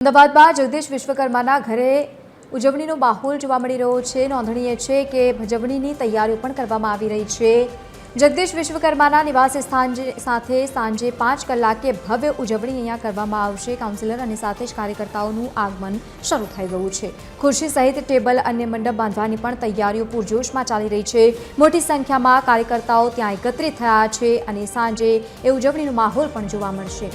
અમદાવાદમાં જગદીશ વિશ્વકર્માના ઘરે ઉજવણીનો માહોલ જોવા મળી રહ્યો છે. નોંધનીય છે કે ભજવણીની તૈયારીઓ પણ કરવામાં આવી રહી છે. જગદીશ વિશ્વકર્માના નિવાસ સ્થાન સાથે સાંજે પાંચ કલાકે ભવ્ય ઉજવણી અહીંયા કરવામાં આવશે. કાઉન્સિલર અને સાથે જ કાર્યકર્તાઓનું આગમન શરૂ થઈ ગયું છે. ખુરશી સહિત ટેબલ અને મંડપ બાંધવાની પણ તૈયારીઓ પૂરજોશમાં ચાલી રહી છે. મોટી સંખ્યામાં કાર્યકર્તાઓ ત્યાં એકત્રિત થયા છે અને સાંજે એ ઉજવણીનો માહોલ પણ જોવા મળશે.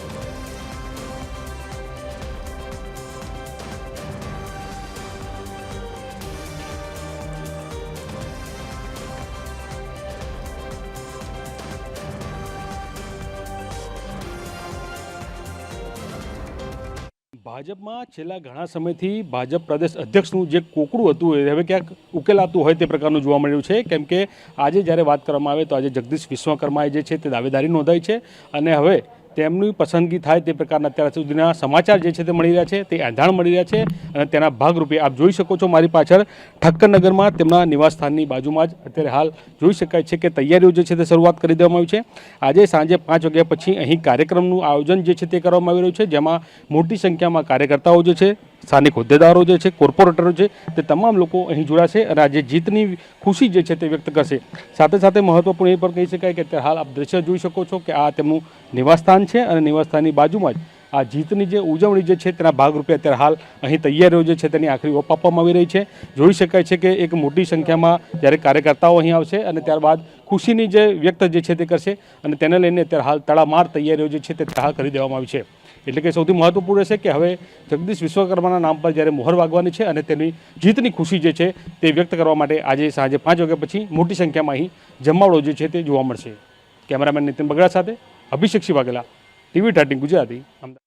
ભાજપમાં છેલ્લા ઘણા સમયથી ભાજપ પ્રદેશ અધ્યક્ષનું જે કોકડું હતું એ હવે ક્યાંક ઉકેલાતું હોય તે પ્રકારનું જોવા મળ્યું છે. કેમ કે આજે જ્યારે વાત કરવામાં આવે તો આજે જગદીશ વિશ્વકર્માએ જે છે તે દાવેદારી નોંધાઈ છે અને હવે તેમની પસંદગી થાય તે પ્રકારના અત્યાર સુધીના સમાચાર જે છે તે મળી રહ્યા છે, તે એંધાણ મળી રહ્યા છે અને તેના ભાગરૂપે આપ જોઈ શકો છો મારી પાછળ ઠક્કરનગરમાં તેમના નિવાસસ્થાનની બાજુમાં જ અત્યારે હાલ જોઈ શકાય છે કે તૈયારીઓ જે છે તે શરૂઆત કરી દેવામાં આવી છે. આજે સાંજે પાંચ વાગ્યા પછી અહીં કાર્યક્રમનું આયોજન જે છે તે કરવામાં આવી રહ્યું છે, જેમાં મોટી સંખ્યામાં કાર્યકર્તાઓ જે છે સ્થાનિક હોદ્દેદારો જે છે, કોર્પોરેટરો છે, તે તમામ લોકો અહીં જોડાશે અને આજે જીતની ખુશી જે છે તે વ્યક્ત કરશે. સાથે સાથે મહત્વપૂર્ણ એ પણ કહી શકાય કે હાલ આપ દ્રશ્ય જોઈ શકો છો કે આ તેમનું નિવાસસ્થાન છે અને નિવાસસ્થાનની બાજુમાં જ આ જીતની જે ઉજવણી જે છે તેના ભાગરૂપે અત્યારે હાલ અહીં તૈયારીઓ જે છે તેની આખરી ઓપ આપવામાં આવી રહી છે. જોઈ શકાય છે કે એક મોટી સંખ્યામાં જ્યારે કાર્યકર્તાઓ અહીં આવશે અને ત્યારબાદ ખુશીની જે વ્યક્ત જે છે તે કરશે અને તેને લઈને અત્યારે હાલ તડામાર તૈયારીઓ જે છે તે હાલ કરી દેવામાં આવી છે. એટલે કે સૌથી મહત્વપૂર્ણ છે કે હવે જગદીશ વિશ્વકર્માના નામ પર જ્યારે મોહર વાગવાની છે અને તેની જીતની ખુશી જે છે તે વ્યક્ત કરવા માટે આજે સાંજે પાંચ વાગ્યા પછી મોટી સંખ્યામાં અહીં જમાવડો જે છે તે જોવા મળશે. કેમેરામેન નીતિન બગડા સાથે અભિષેક વાઘેલા ટીવી થર્ટીન ગુજરાતી, અમદાવાદ.